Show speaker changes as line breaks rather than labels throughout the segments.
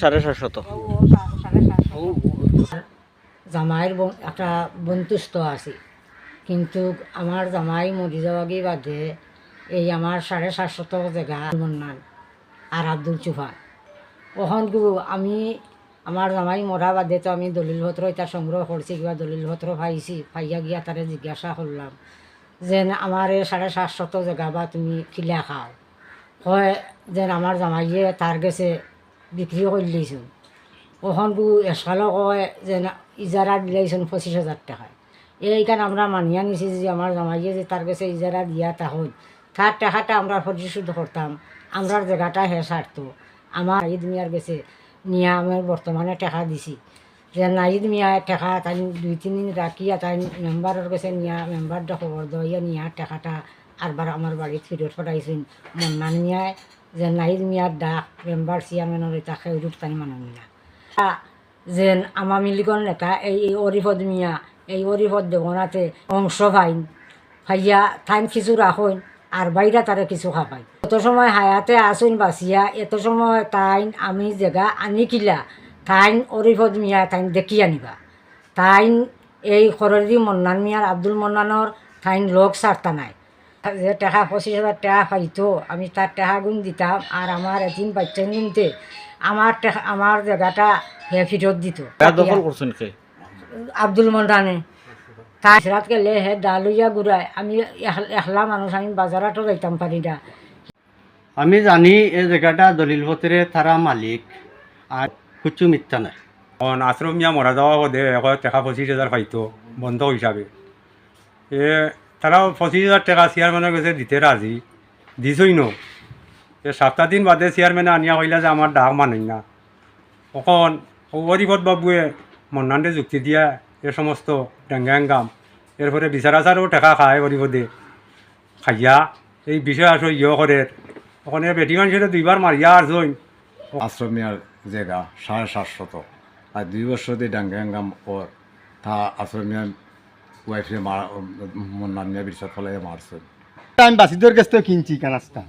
সাড়ে জামাইয়ের একটা বন্তুস্থ আছে। কিন্তু আমার জামাই মরি যাওয়া গিয়ে বাদে এই আমার সাড়ে সাতশত জায়গা মন্নান আর আব্দুল চুফা। ওখান গু আমি আমার জামাই মরা বাদে তো আমি দলিল পত্র এটা সংগ্রহ করছি, কিবা দলিল পত্র পাইছি, পাইয়া গিয়া তারে জিজ্ঞাসা করলাম। যে আমার এই সাড়ে সাতশত জায়গা বা তুমি খিলা খাও। হয় যেন আমার জামাইয়ে তার গেছে বিক্রি করে দিয়েছোন ওখান গু এসালো কয় যে ইজারা দিলাইছোন পঁচিশ হাজার টাকায় এইখানে আমরা মানিয়া নিছি যে আমার জামাইয়ে যে তার কাছে ইজারা দিয়া তাহল তার টাকাটা আমরা পরিশোধ করতাম। আমরার জায়গাটা হে সারতো আমার এই মিয়ার গেছে নিয়ে আমি বর্তমানে টাকা দিছি। যে নাইদ মিয়া টাকা তাই দুই তিন দিন রাখিয়া তাই মেম্বারের কাছে নিয়া মেম্বারটা খবর দিয়া নিয়া, টাকাটা আরবার আমার বাড়িত ফেরত পাঠাইছেন মন্নান মিয়ায় যে নাইদ মিয়ার ডাক মেম্বার চেয়ারম্যানের এটা সেউরূপ তাই মানুহ মিয়া যেন আমামি লীগৰ নেতা এই এই অৰিফদ মিয়া, এই অৰিফদ দেৱনাতে অংশ ফাইন ভাইয়া থাইন কিছু রাখুন আর বাইরা তারা কিছু খাবাই এত সময় হায়াতে আসুন বাসিয়া এত সময় তাইন আমি জেগা আনি কিলা। তাইন অরিফদ মিয়া তাইন দেখি আনিবা। তাইন এই খরদি মন্নান মিয়ার আব্দুল মন্নানোর তাইন লোক সারতা নাই। যে টাকা পঁচিশ হাজার টাকা পাইতো আমি তার টাকা গুণ দিতাম আর আমার এদিন বাচ্চা নিতে আমার টাকা আমার জায়গাটা হে ফেরত দিত আব্দুল মন্ডানে তাই রাত গেলে হে ডালুইয়া ঘুরায় আমি এখ- একলা মানুষ আমি বাজারতো যাইতাম পারি না
আমি জানি এই জায়গাটা দলিলপত্রে তারা মালিক। আর কিছু মিথ্যা নাই
এখন আশ্রম মিয়া মরা যাওয়া হদে এখন টাকা পঁচিশ হাজার পাইতো বন্ধ হিসাবে। এ তারাও পঁচিশ হাজার টাকা চেয়ারম্যানের কাছে দিতে রাজি দিছই ন। এ সাতটা দিন বাদে চেয়ারম্যানে আনিয়া কইলা যে আমার ডাক মানেন না। তখন অরিপদ বাবুয়ে মন্নান্ডে যুক্তি দিয়া এ সমস্ত ডেঙ্গাঙ্গাম এরপরে বিচার আচারও টাকা খায় অরিপদে খাইয়া এই বিষয় আসো ইয়ে করে ওখানে বেটি মানুষের দুইবার মারিয়া আর জইন।
আশ্রমিয়ার জায়গা সাড়ে সাতশত। আর দুই বছর দিয়ে ডাঙ্গাঙ্গাম ওর। তা আশ্রমিয়ার ওয়াইফে মারা মন্নান মিয়া বিশ্বাস ফলাই মারছে।
আমি বাসিদর কাছ থেকে কিনছি কানাসটা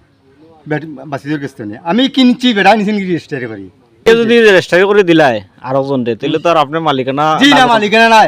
বাসিদর কাছ থেকে আমি কিনছি বেড়া নিছেন কি রেজিস্টারে করি।
যদি রেজিস্টারি করে দিলায় আরও জন তাহলে তো আর আপনার মালিকানা
জি না মালিকানা নাই।